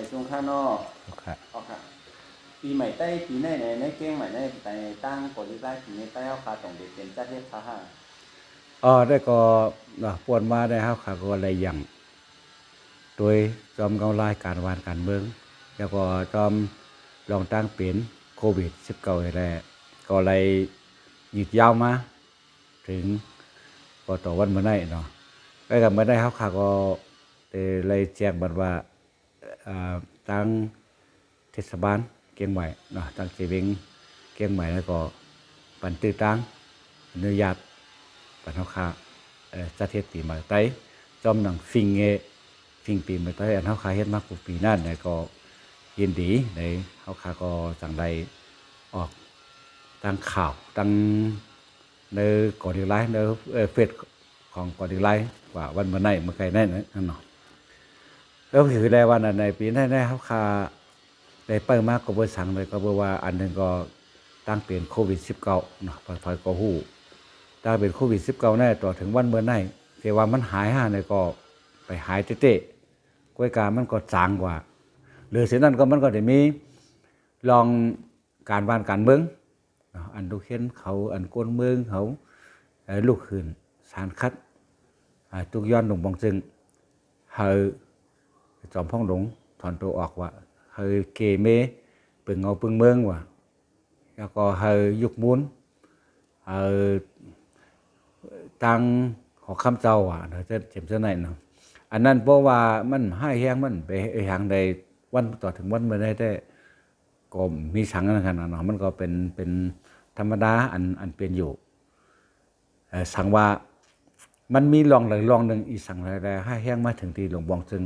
ม่ช่วงข้างนอกค่ะอ๋อค่ะปีใหม่ใต้ปีในในในเก้งใหม่ในแต่ตั้งกฎไล่ปีในใต้เอาคาตรงเด็กเป็นจัดเรียกค่ะห้าอ๋อได้ก็เนาะปวนมาได้เฮาค่ะก็อะไรอย่างโดยจอมกำลายการวานการเมือง แล้วก็จอมลองตั้งเป็นโควิด19นี่แหละก็เลยหยุดยาวมา ถึงก็ต่อวันมื้อนี้เนาะก็กับมื้อนี้เฮาค่ะก็ได้เลยแจ้งบัดว่าอ่า ตั้งเทศบาลเกียงใหม่เนาะตั้งเจเวงเกียงใหม่แล้วก็ปันตื้อตั้งอนุญาตปันเฮาคาเอ่อจัดเฮ็ดปีใหม่ไต้จอมหนังฟิงเงฟิงปีใหม่ไต้อันเฮาคาเฮ็ดมากกว่าปีนั้นเนี่ยก็ยินดีในเฮาคาก็จังไดออกตั้งข่าวตั้งในกอดีไลน์ในเอ่อเฟซของกอดีไลน์ว่าวันเมื้อไหนเมื่อไกลนั่นนั่นเนาะ แล้วคือได้วันอันในปีนั้นได้เฮาคาได้ไปมากก็บ่สั่งเลยก็บ่ว่าอันหนึงก็ตั้งเป็นโควิด19เนาะพอยๆก็ฮู้ถ้าเป็นโควิด19แน่ต่อถึงวันเมื่อไหร่แต่ว่ามันหายหาเนี่ยก็ไปหายเตะๆกล้วยกามันก็จางกว่าหรือเสียนั้นก็มันก็ได้มีลองการบ้านการเมืองอันลูกเห็นเขาอันก้นเมืองเขาลูกขืนสารคัดตุกย้อนหลงบองจึงเฮา จอมพ่องหลงถอนตัวออกว่าเฮาเกเมปึงเอาปึงเมืองว่ะแล้วก็เฮายุกมุนเฮาตังหอคำเจ้าอะเนาะจะเจ็บจะไหนเนาะอันนั้นเพราะว่ามันให้แห้งมันไปหางใดวันต่อถึงวันเมื่อได้ได้ก็มีสังนั่นกันเนาะมันก็เป็นเป็นธรรมดาอันอันเป็นอยู่เอ่สังว่ามันมีลองหลายลองหนึ่งอีสังหลายให้แห้งมาถึงที่หลวงบองจึง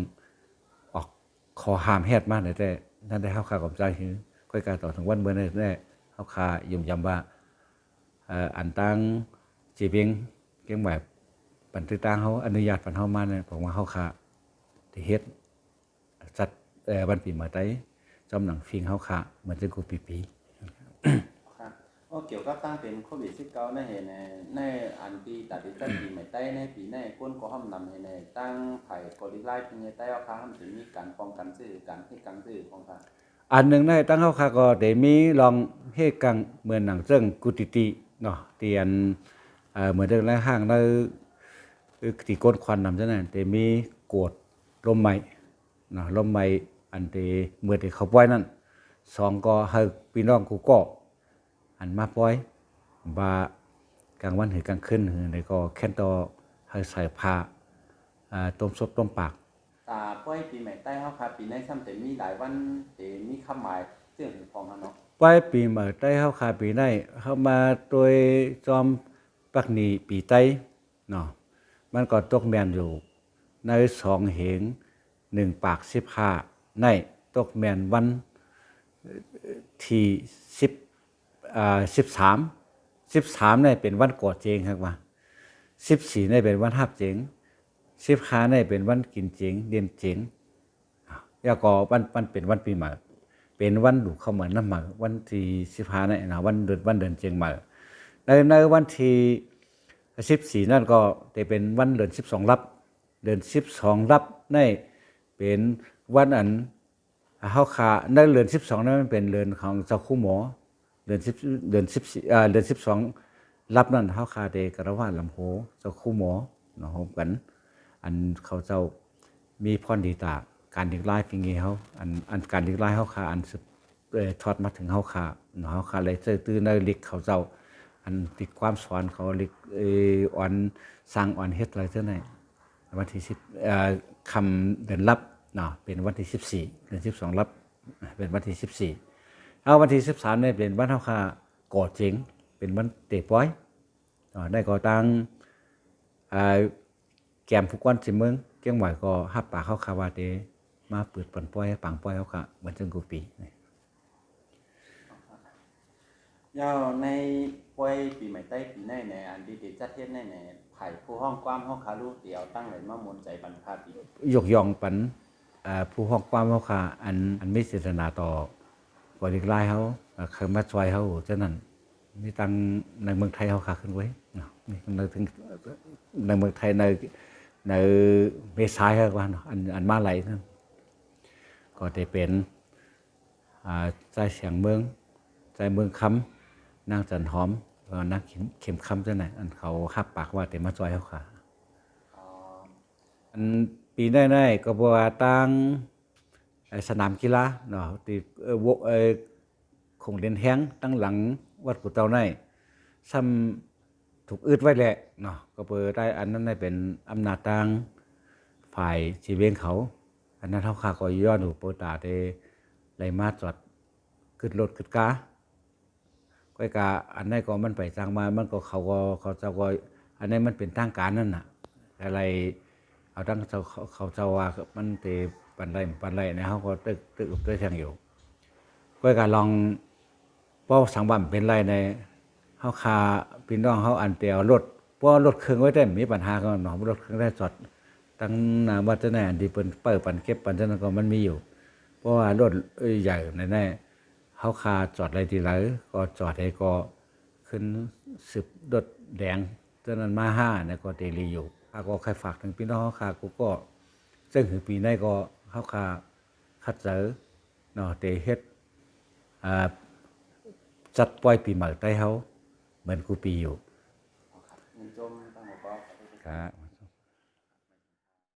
ขอห้ามแฮดมาได้แต่นั่นได้เข้าคากับใจคือค่อยการต่อถึงวันเมื่อได้ได้เข้าคายุ่มยำว่าอันตั้งจีเพียงเกียงแบบปันติตางเขาอนุญาตปันเฮามาเนี่ยผมว่าเข้าคาที่เฮ็ดจัดเอ่วันปีใหม่ไต้จอมหนังฟิงเข้าคาเหมือนจะกูปีปี ค่ะโอ้เกี่ยวกับตั้งเป็นโควิด19ในเห็นในในอันปีตัดตั้งปีใหม่ใต้ในปีในก้นก็ห้ามนำให้ในตั้งไผ่กฎไล่ปีในใต้เอาคาห้ามถึงมีการป้องกันซื่อการให้การซื่อของค่ะอันหนึ่งในตั้งเฮาค่ะก็ได้มีลองเฮกังเหมือนหนังเจิ้งกุติติเนาะเตียนเหมือนเรื่องแรกห้างในตีก้นควันนำจังนั้นแต่มีโกดลมใหม่เนาะลมใหม่อันที่เมื่อที่เขาปล่อยนั่นสองก็ให้พี่น้องกูก็ อันมาปล่อยบากลางวันหรือกลางคืนหรือในก็แค่นต่อให้ใส่ผ้าอ่าต้มซบต้มปากตาป้อยปีใหม่ใต้เฮาค่ะปีในซ้ำแต่มีหลายวันแต่มีคำหมายเรื่องของเขาเนาะปลายปีใหม่ใต้เฮาขาปีได้เข้ามาโดยจอมปักหนีปีใต้เนาะมันก็ตกแมนอยู่ในสองเหงหนึ่งปากสิบห้าในตกแมนวันที่สิบอ่า สิบสามสิบสามในเป็นวันก่อเจงครับว่าสิบสี่ในเป็นวันฮับเจงสิบห้าในเป็นวันกินเจงเรียนเจงแล้วก็วันวันเป็นวันปีใหม่เป็นวันหลูกเข้ามาน้ำหมาวันที่สิบห้านี่นะวันเดือนวันเดือนเจงใหม่ในในวันที่สิบสี่นั่นก็จะเป็นวันเดือนสิบสองรับ เดือนสิบสองรับในเป็นวันอันเฮาขาในเดือนสิบสองนั้นมันเป็นเดือนของเจ้าคู่หมอ เดือนสิบเดือนสิบอ่าเดือนสิบสองรับนั่นเฮาคาเดกระว่าลำโพเจ้าคู่หมอเนาะผมกัน อันเขาเจ้ามีพรดีตาการดึกไล่ฟิงเงเฮาอันอันการดึกไล่เฮาคาอันสืบเอ่อทอดมาถึงเฮาคาเนาะเฮาคาเลยเจอตื้อในลิกเขาเจ้า อันติดความสอนเขาลิกเอออ่อนสร้างอ่อนเฮ็ดอะไรเท่านั้นวันที่สิบอ่อคำเดือนรับเนาะเป็นวันที่สิบสี่เดือนสิบสองรับเป็นวันที่สิบสี่ เอาวันที่สิบสามเนี่ยเป็นวันเฮาคาก่อเจ๋งเป็นวันเตะป้อยเนาะได้ก่อตั้งอ่าแกมทุกวันสิเมืองเกียงใหม่ก็ฮับปากเข้าคาวาเตมาเปิดปันป้อยปังป้อยเขาค่ะเหมือนจังกูปียาวในป้อยปีใหม่ใต้ปีในในอันดีติจัดเฮ็ดในในไผ่ผู้ห้องความห้องคาลูเตียวตั้งเลยมามนใจบรรพาปียกย่องปันอ่าผู้ห้องความเขาค่ะอันอันไม่เจตนาต่อ บริกรายเขาอ่าเคยมาช่วยเขาฉะนั้นนี่ตังในเมืองไทยเขาค่ะขึ้นไว้เนาะนี่ในถึงในเมืองไทยในในเมษายเขาว่าเนาะอันอันมาไหลนั่นก็ได้เป็นอ่าใจเสียงเมืองใจเมืองคำนางจันหอมก็นางเข็มเข็มคำจังไหนอันเขาหับปากว่าเต็มมาจอยเขาค่ะอ๋ออันปีได้ได้ก็บอกว่าตั้งไอ้ สนามกีฬาเนาะที่วกเอ่อคงเรียนแห้งตั้งหลังวัดกุเตาในซ้ำถูกอึดไว้แหละเนาะก็เปิดได้อันนั้นได้เป็นอำนาจทางฝ่ายชีเวงเขา อันนั้นเฮาคาก็ย้อนหูโปตาได้ไลมาจอดขึ้นรถขึ้นกาก้อยกาอันนั้นก็มันไปสร้างมามันก็เขาก็เขาเจ้าก็อันนี้นมันเป็นทางการนั่นน่ะ อะไรเอาตั้งเขาเขาเขาเจ้าว่ามันเต ปันไรปันไรนี่ยเขาก็ตึกตึกตึกแทงอยู่ก็การลองเป้าสังบัมเป็นไรในเขาคาพี่น้องเขาอันเตียวรถเพราะรถเครื่องไว้ได้มีปัญหาก็หนอรถเครื่องได้จอดตั้งนาวัดจะไหนอันที่เปิ้นเปิดปันเก็บปันจังนั้นก็มันมีอยู่ เพราะว่ารถใหญ่ในแน่เขาคาจอดอะไรทีไรก็จอดให้ก็ขึ้นสิบรถแดงเจ้านั้นมาห้าเนี่ยก็เตลีอยู่ข้าก็ใครฝากถึงพี่น้องเขาคากูก็ซึ่งถึงปีนี้ก็ เขาคาคัดเจอเนาะเตเฮ็ดอ่าจัดปล่อยปีใหม่ใต้เขาเหมือนกูปีอยู่ครับเงินจมตั้งหัวก็ครับ